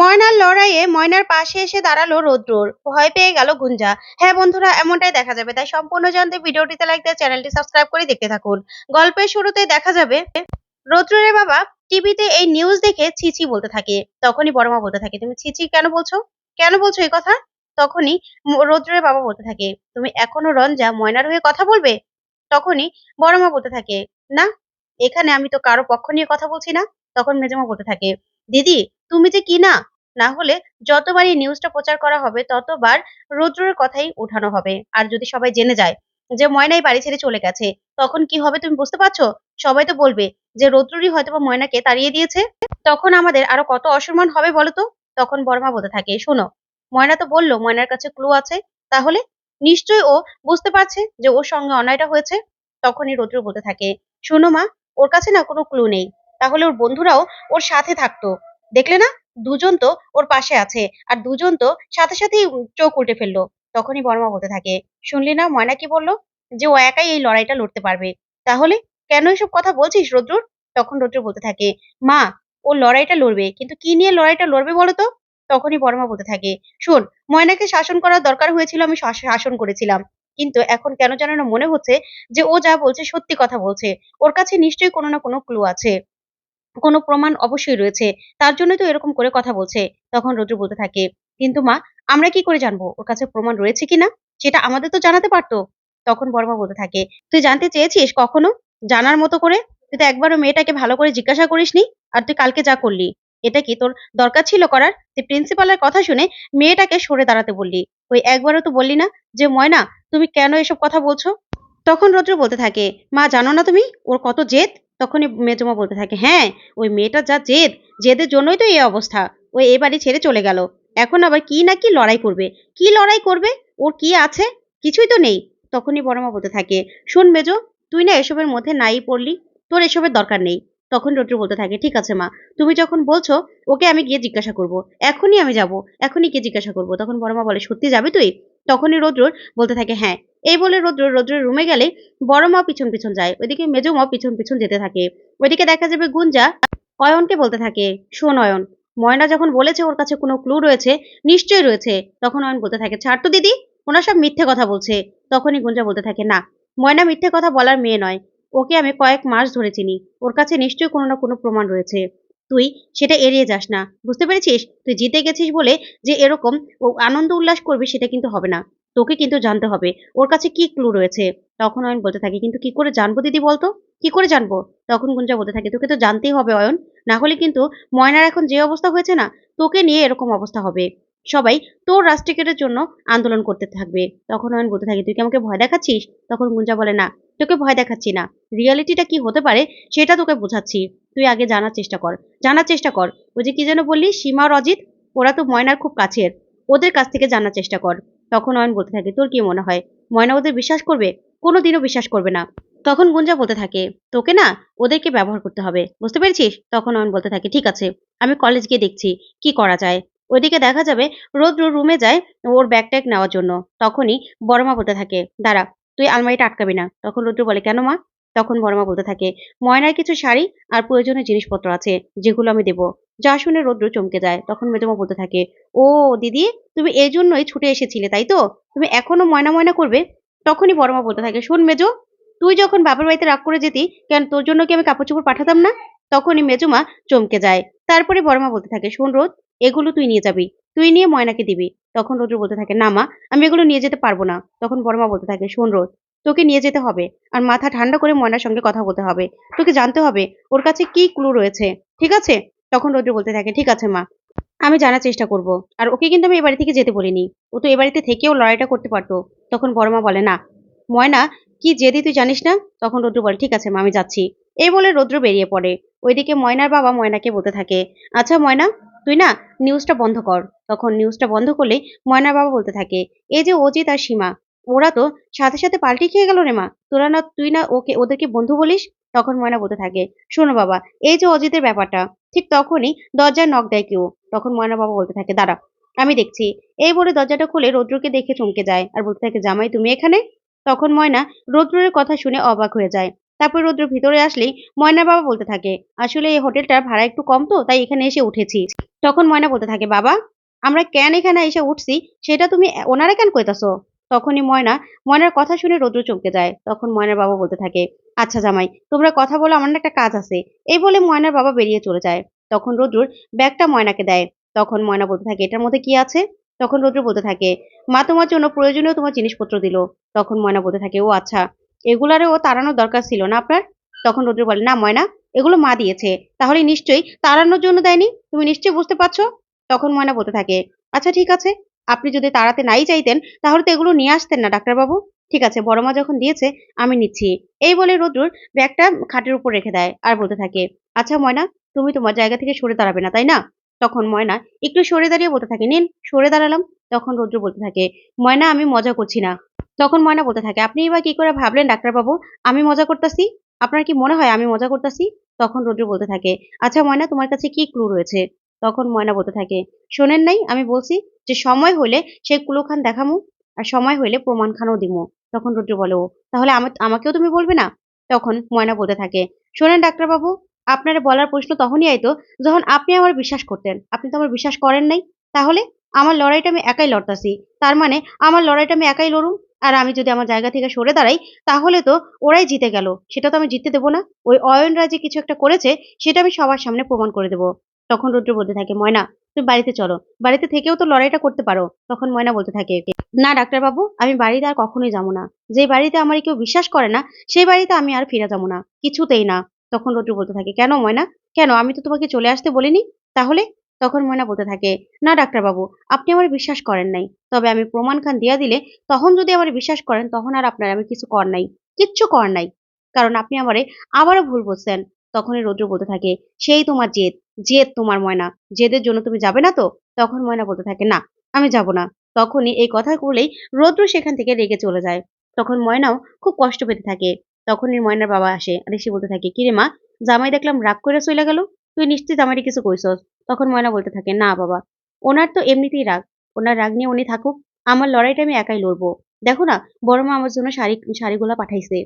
ময়নার লড়াইয়ে ময়নার পাশে এসে দাঁড়াল রৌদ্রর। ভয় পেয়ে গেল গুঞ্জা। হ্যাঁ বন্ধুরা, এমনটাই দেখা যাবে। তাই সম্পূর্ণ জানতে ভিডিওটিতে লাইক দিয়ে চ্যানেলটি সাবস্ক্রাইব করে দেখতে থাকুন। গল্পের শুরুতে দেখা যাবে, রৌদ্রের বাবা টিভিতে এই নিউজ দেখে ছিছি বলতে থাকে। তখনই বড় মা বলতে থাকে, তুমি ছিছি কেন বলছো? কেন বলছো এই কথা? তখনই রৌদ্রের বাবা বলতে থাকে, তুমি এখনও রঞ্জা ময়নার হয়ে কথা বলবে? তখনই বড় মা বলতে থাকে, না, এখানে আমি তো কারও পক্ষ নিয়ে কথা বলছি না। তখন মেজমা বলতে থাকে দিদি, তুমি যে কি না? না হলে যতবার এই নিউজটা প্রচার করা হবে, ততবার রুদ্রের কথাই ওঠানো হবে। আর যদি সবাই জেনে যায় যে ময়নাই বাড়ি ছেড়ে চলে গেছে, তখন কি হবে তুমি বুঝতে পারছ? সবাই তো বলবে যে রৌদ্রই হয়তো বা ময়নাকে তাড়িয়ে দিয়েছে। তখন আমাদের আরও কত অসম্মান হবে বলো তো? তখন বর্মা বলতে থাকে, শোনো, ময়না তো বলল ময়নার কাছে ক্লু আছে, তাহলে নিশ্চয়ই ও বুঝতে পারছে যে ওর সঙ্গে অন্যায়টা হয়েছে। তখনই রৌদ্র বলতে থাকে, শোনো মা, ওর কাছে না কোনো ক্লু নেই। তাহলে ওর বন্ধুরাও ওর সাথে থাকতো। দেখলে না? দুজন তো ওর পাশে আছে আর দুজন তো সাথে সাথেই চোখ উল্টে ফেলল। তখনই বর্মা বলতে থাকে, শুনলি না ময়না কি বলল? যে ও একাই এই লড়াইটা লড়তে পারবে। তাহলে কেন এসব কথা বলছিস রুদ্র তখন রুদ্র বলতে থাকে, মা, ও লড়াইটা লড়বে, কিন্তু কি নিয়ে লড়াইটা লড়বে বলো তো? তখনই বর্মা বলতে থাকে, শোন, ময়নাকে শাসন করার দরকার হয়েছিল, আমি শাস- শাসন করেছিলাম। কিন্তু এখন কেন জানো না মনে হচ্ছে যে ও যা বলছে সত্যি কথা বলছে। ওর কাছে নিশ্চয়ই কোনো না কোনো ক্লু আছে। কোনো প্রমাণ অবশ্যই রয়েছে। তার জন্যই তো এরকম করে কথা বলছে। তখন রুদ্র বলতে থাকে, কিন্তু মা, আমরা কি করে জানব? ওর কাছে প্রমাণ রয়েছে কিনা সেটা আমাদের তো জানাতে পারতো। তখন বর্মা বলতে থাকে, তুই জানতে চেয়েছিস কখনো? জানার মতো করে? তুই তো একবারও মেয়েটাকে ভালো করে জিজ্ঞাসা করিসনি? আর তুই কালকে যা করলি। এটা কি তোর দরকার ছিল করার? তুই প্রিন্সিপালের কথা শুনে মেয়েটাকে সরে দাঁড়াতে বললি। ওই একবারও তো বললি না যে, ময়না, তুমি কেন এসব কথা বলছো? তখন রৌদ্র বলতে থাকে, মা, জানো না তুমি? ওর কত জেদ? তখনই মেজমা বলতে থাকে হ্যাঁ ওই মেয়েটার যা জেদ, জেদের জন্যই তো এই অবস্থা। ও এ বাড়ি ছেড়ে চলে গেল। এখন আবার কি না কি লড়াই করবে? কি লড়াই করবে? ওর কি আছে? কিছুই তো নেই। তখনই বড়মা বলতে থাকে, শোন মেজো, তুই না এসবের মধ্যে নাই পড়লি, তোর এসবের দরকার নেই। তখন রৌদ্র বলতে থাকে, ঠিক আছে মা, তুমি যখন বলছো, ওকে আমি গিয়ে জিজ্ঞাসা করব। এখনই আমি যাব, এখনই গিয়ে জিজ্ঞাসা করব। তখন বড়মা বলে, সত্যি যাবে তুই? তখনই রৌদ্র বলতে থাকে হ্যাঁ। এই বলে রৌদ্র রৌদ্রের রুমে গেলে বড় মা পিছন পিছন যায়, ওইদিকে মেজো মা পিছন পিছন যেতে থাকে। ওইদিকে দেখা যাবে গুঞ্জা অয়নকে বলতে থাকে, শোন অয়ন, ময়না যখন বলেছে ওর কাছে কোনো ক্লু রয়েছে, নিশ্চয়ই রয়েছে। তখন অয়ন বলতে থাকে, ছাড় তো দিদি, ওনার সব মিথ্যে কথা বলছে। তখনই গুঞ্জা বলতে থাকে, না, ময়না মিথ্যে কথা বলার মেয়ে নয়, ওকে আমি কয়েক মাস ধরে চিনি। ওর কাছে নিশ্চয়ই কোনো না কোনো প্রমাণ রয়েছে। তুই সেটা এড়িয়ে যাস না। বুঝতে পেরেছিস? তুই জিতে গেছিস বলে যে এরকম ও আনন্দ উল্লাস করবি সেটা কিন্তু হবে না। তোকে কিন্তু জানতে হবে। ওর কাছে কি ক্লু রয়েছে? তখন অয়ন বলতে থাকে, কিন্তু কি করে জানব দিদি বলতো? কি করে জানব? তখন গুঞ্জা বলতে থাকে, তোকে তো জানতেই হবে অয়ন। না হলে কিন্তু ময়নার এখন যে অবস্থা হয়েছে না, তোকে নিয়ে এরকম অবস্থা হবে। সবাই তোর রাষ্ট্রিকেটের জন্য আন্দোলন করতে থাকবে। তখন অয়ন বলতে থাকে, তুই কি আমাকে ভয় দেখাচ্ছিস? তখন গুঞ্জা বলে, না, তোকে ভয় দেখাচ্ছি না। রিয়ালিটিটা কি হতে পারে সেটা তোকে বোঝাচ্ছি। তুই আগে জানার চেষ্টা কর। জানার চেষ্টা কর। ওই যে কি যেন বললি? সীমা আর অজিত, ওরা তো ময়নার খুব কাছের। ওদের কাছ থেকে জানার চেষ্টা কর। তখন অয়ন বলতে থাকে, তোর কি মনে হয়? ময়না ওদের বিশ্বাস করবে? কোনোদিনও বিশ্বাস করবে না। তখন গুঞ্জা বলতে থাকে, তোকে না ওদেরকে ব্যবহার করতে হবে। বুঝতে পেরেছিস? তখন অয়ন বলতে থাকে, ঠিক আছে, আমি কলেজ গিয়ে দেখছি কি করা যায়। ওইদিকে দেখা যাবে, রোদ্র রুমে যায় ওর ব্যাগ ট্যাগ নেওয়ার জন্য। তখনই বড়মা বলতে থাকে, দাঁড়া, তুই আলমারিটা আটকাবি না। তখন রুদ্র বলে, কেন মা? তখন বড়মা বলতে থাকে, ময়নার কিছু শাড়ি আর প্রয়োজনীয় জিনিসপত্র আছে, যেগুলো আমি দেবো। যা শুনে রৌদ্র চমকে যায়। তখন মেজমা বলতে থাকে, ও দিদি, তুমি এই জন্যই ছুটে এসেছিলে, তাই তো? তুমি এখনও ময়না ময়না করবে? তখনই বড়মা বলতে থাকে, শোন মেজো, তুই যখন বাবার বাড়িতে রাগ করে যেতি, কেন তোর জন্য কি আমি কাপড় চোপড় পাঠাতাম না? তখনই মেজমা চমকে যায়। তারপরে বড়মা বলতে থাকে, শোন রোদ, এগুলো তুই নিয়ে যাবি, তুই নিয়ে ময়নাকে দিবি। তখন রোদ্র বলতে থাকে, না মা, আমি এগুলো নিয়ে যেতে পারব না। তখন বড়মা বলতে থাকে, শোন রোদ তোকে নিয়ে যেতে হবে। আর মাথা ঠান্ডা করে ময়নার সঙ্গে কথা বলতে হবে। তোকে জানতে হবে, ওর কাছে কি ক্লু রয়েছে, ঠিক আছে? তখন রৌদ্র বলতে থাকে, ঠিক আছে মা, আমি জানার চেষ্টা করব। আর ওকে কিন্তু আমি এ বাড়ি থেকে যেতে বলিনি। ও তো এ বাড়িতে থেকেও লড়াইটা করতে পারতো। তখন বড় মা বলে, না, ময়না, কি জেদি তুই জানিস না? তখন রৌদ্র বলে, ঠিক আছে মা, আমি যাচ্ছি। এই বলে রৌদ্র বেরিয়ে পড়ে। ওইদিকে ময়নার বাবা ময়নাকে বলতে থাকে আচ্ছা ময়না, তুই না নিউজটা বন্ধ কর। তখন নিউজটা বন্ধ করলে ময়নার বাবা বলতে থাকে, এই যে অজিত আর সীমা ওরা তো সাথে সাথে পাল্টি খেয়ে গেল রে মা। তোরা না, তুই না ওকে, ওদেরকে বন্ধু বলিস? তখন ময়না বলতে থাকে, শোনো বাবা, এই যে অজিতের ব্যাপারটা, ঠিক তখনই দরজার নখ দেয় কেউ। তখন ময়না বাবা বলতে থাকে, দাঁড়া, আমি দেখছি। এই বলে দরজাটা খুলে রৌদ্রকে দেখে চমকে যায় আর বলতে থাকে, জামাই, তুমি এখানে? তখন ময়না রৌদ্রের কথা শুনে অবাক হয়ে যায়। তারপর রৌদ্র ভিতরে আসলেই ময়না বাবা বলতে থাকে, আসলে এই হোটেলটার ভাড়া একটু কম তো, তাই এখানে এসে উঠেছি। তখন ময়না বলতে থাকে, বাবা, আমরা কেন এখানে এসে উঠছি? সেটা তুমি ওনারা কেন কইতাছো? তখনই ময়না, ময়নার কথা শুনে রৌদ্র চমকে যায়। তখন ময়নার বাবা বলতে থাকে আচ্ছা জামাই, তোমরা কথা বলো, আমার একটা কাজ আছে। এই বলে ময়নার বাবা বেরিয়ে চলে যায়। তখন রৌদ্রুর ব্যাগটা ময়নাকে দেয়। তখন ময়না বলতে থাকে, এটার মধ্যে কি আছে? তখন রৌদ্র বলতে থাকে, মা তোমার জন্য প্রয়োজনীয় তোমার জিনিসপত্র দিল। তখন ময়না বলতে থাকে, ও আচ্ছা এগুলারও তাড়ানোর দরকার ছিল না আপনার? তখন রৌদ্র বলে, না ময়না, এগুলো মা দিয়েছে, তাহলে নিশ্চয়ই তাড়ানোর জন্য দেয়নি, তুমি নিশ্চয়ই বুঝতে পারছ? তখন ময়না বলতে থাকে আচ্ছা ঠিক আছে আপনি যদি তাড়াতে নাই চাইতেন, তাহলে তো এগুলো নিয়ে আসতেন না, ডাক্তারবাবু। ঠিক আছে, বড় মা যখন দিয়েছে, আমি নিচ্ছি। এই বলে রুদ্রুর ব্যাগটা খাটের উপর রেখে দেয় আর বলতে থাকে আচ্ছা ময়না, তুমি তোমার জায়গা থেকে সরে দাঁড়াবে না, তাই না? তখন ময়না, একটু সরে দাঁড়িয়ে বলতে থাকে, নিন, সরে দাঁড়ালাম। তখন রুদ্র বলতে থাকে, ময়না, আমি মজা করছি না। তখন ময়না বলতে থাকে, আপনি এবার কি করে ভাবলেন ডাক্তারবাবু? আমি মজা করতেছি? আপনার কি মনে হয় আমি মজা করতেছি? তখন রুদ্র বলতে থাকে আচ্ছা ময়না, তোমার কাছে কি ক্লু রয়েছে? তখন ময়না বলতে থাকে, শোনেন নাই, আমি বলছি যে সময় হলে সেই কুলোখান দেখামু আর সময় হলে প্রমাণ খানও দিমু। তখন রুদ্র বলে, ও, তাহলে আমা- আমাকেও তুমি বলবে না? তখন ময়না বলতে থাকে, শোনেন ডাক্তারবাবু, আপনার বলার প্রশ্ন তখনই আইতো যখন আপনি আমার বিশ্বাস করতেন। আপনি তো আমার বিশ্বাস করেন নাই। তাহলে আমার লড়াইটা আমি একাই লড়তাছি। তার মানে আমার লড়াইটা আমি একাই লড়ুম। আর আমি যদি আমার জায়গা থেকে সরে দাঁড়াই, তাহলে তো ওরাই জিতে গেল। সেটা তো আমি জিততে দেবো না। ওই অয়নরা যে কিছু একটা করেছে, সেটা আমি সবার সামনে প্রমাণ করে দেবো। তখন রুদ্র বলতে থাকে, ময়না, তুমি বাড়িতে চলো। বাড়িতে থেকেও তো লড়াইটা করতে পারো, তখন ময়না বলতে থাকে না, ডাক্তারবাবু, আমি বাড়িতে আর কখনোই যাব না। যে বাড়িতে আমার কেউ বিশ্বাস করে না, সেই বাড়িতে আমি আর ফিরে যাব না, কিছুতেই না। তখন রুদ্র বলতে থাকে, কেন ময়না? কেন? আমি তো তোমাকে চলে আসতে বলিনি? তাহলে? তখন ময়না বলতে থাকে, না, ডাক্তারবাবু, আপনি আমার বিশ্বাস করেন নাই। তবে আমি প্রমাণ খান দিয়া দিলে, তখন যদি আমার বিশ্বাস করেন, তখন আর আপনার আমি কিছু কর নাই, কিচ্ছু কর নাই। কারণ আপনি আমারে আবারও ভুল বলছেন। তখনই রৌদ্র বলতে থাকে, সেই তোমার জেদ। জেদ তোমার ময়না। জেদের জন্য তুমি যাবে না তো? তখন ময়না বলতে থাকে, না, আমি যাব না। তখনই এই কথা বলেই রৌদ্র সেখান থেকে রেগে চলে যায়। তখন ময়নাও খুব কষ্ট পেতে থাকে। তখনই ময়নার বাবা আসে এসে বলতে থাকে, কিরে মা, জামাই দেখলাম রাগ করে চলে গেল। তুই নিশ্চয়ই জামাইরে কিছু কইছস? তখন ময়না বলতে থাকে, না বাবা, ওনার তো এমনিতেই রাগ। ওনার রাগ নিয়ে উনি থাকুক। আমার লড়াইটা আমি একাই লড়বো। দেখো না, বড় মা আমার জন্য শাড়ি, শাড়িগুলা পাঠাইছে।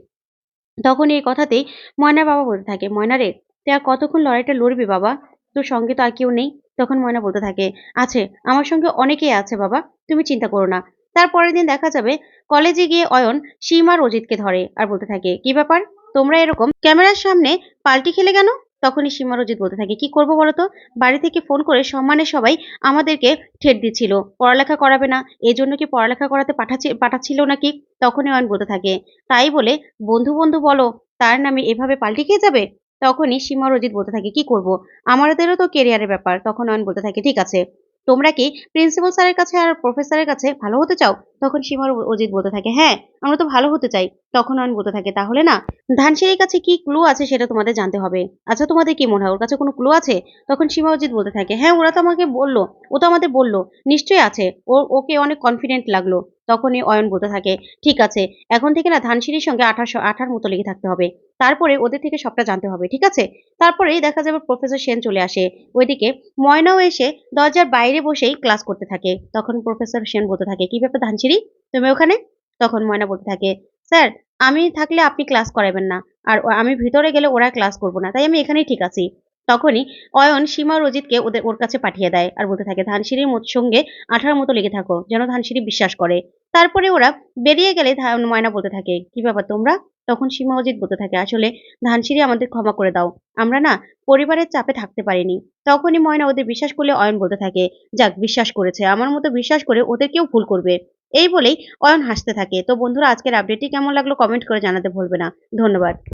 তখন এই কথাতেই ময়নার বাবা বলতে থাকে, ময়না রে, তুই আর কতক্ষণ লড়াইটা লড়বি বাবা? তোর সঙ্গে তো আর কেউ নেই। তখন ময়না বলতে থাকে, আছে, আমার সঙ্গে অনেকেই আছে বাবা, তুমি চিন্তা করো না। তারপরের দিন দেখা যাবে, কলেজে গিয়ে অয়ন সীমা রজিতকে ধরে আর বলতে থাকে, কি ব্যাপার? তোমরা এরকম ক্যামেরার সামনে পাল্টি খেলে কেন? তখনই সীমা রজিত বলতে থাকে, কি করব বলো তো? বাড়ি থেকে ফোন করে সম্মানে সবাই আমাদেরকে ঠেট দিচ্ছিল, পড়ালেখা করাবে না এই জন্য কি পড়ালেখা করাতে পাঠাচ্ছি, পাঠাচ্ছিল নাকি? তখনই অয়ন বলতে থাকে, তাই বলে বন্ধু বন্ধু বলো, তার নামে এভাবে পাল্টি খেয়ে যাবে? তখনই সীমা রজিত বলতে থাকে, কি করব? আমাদেরও তো কেরিয়ারের ব্যাপার। তখন অয়ন বলতে থাকে, ঠিক আছে। তোমরা কি প্রিন্সিপাল স্যারের কাছে আর প্রফেসরের কাছে ভালো হতে চাও? তখন সীমা অজিত বলতে থাকে হ্যাঁ আমরা তো ভালো হতে চাই। তখন অয়ন বলতে থাকে, তাহলে না, ধানসিঁড়ির কাছে কি ক্লু আছে সেটা তোমাদের জানতে হবে। আচ্ছা তোমাদের কি মনে হয়? ওর কাছে কোনো ক্লু আছে? তখন সীমা অজিত বলতে থাকে হ্যাঁ ওরা তো আমাকে বলল, ও তো আমাদের বলল, নিশ্চয়ই আছে। ও ওকে অনেক কনফিডেন্ট লাগল। তখনই অয়ন বলতে থাকে, ঠিক আছে, এখন থেকে না ধানসিঁড়ির সঙ্গে আঠাশো, আঠার মতো লেগে থাকতে হবে। তারপরে ওদের থেকে সবটা জানতে হবে, ঠিক আছে? তারপরেই দেখা যাবে প্রফেসর সেন চলে আসে। ওইদিকে ময়নাও এসে দরজার বাইরে বসেই ক্লাস করতে থাকে। তখন প্রফেসর সেন বলতে থাকে, কি ব্যাপার ধানসিঁড়ি? তুমি ওখানে? তখন ময়না বলতে থাকে, স্যার, আমি থাকলে আপনি ক্লাস করাবেন না। আর আমি ভিতরে গেলে ওরা ক্লাস করব না, তাই আমি এখানেই ঠিক আছি। তখনই অয়ন সীমা রজিতকে ওদের, ওর কাছে পাঠিয়ে দেয় আর বলতে থাকে, ধানসিঁড়ির সঙ্গে আঠার মতো লেগে থাকো, যেন ধানসিঁড়ি বিশ্বাস করে। তারপরে ওরা বেরিয়ে গেলে ময়না বলতে থাকে, কি ব্যাপার তোমরা? তখন সীমা অজিত বলতে থাকে, আসলে ধানসিঁড়ি আমাদের ক্ষমা করে দাও, আমরা না পরিবারের চাপে থাকতে পারিনি। তখনই ময়না ওদের বিশ্বাস করলে অয়ন বলতে থাকে, যাক, বিশ্বাস করেছে, আমার মতো বিশ্বাস করে ওদের কেউ ভুল করবে। এই বলেই অয়ন হাসতে থাকে। তো বন্ধুরা, আজকের আপডেটটি কেমন লাগল কমেন্ট করে জানাতে ভুলবে না। ধন্যবাদ।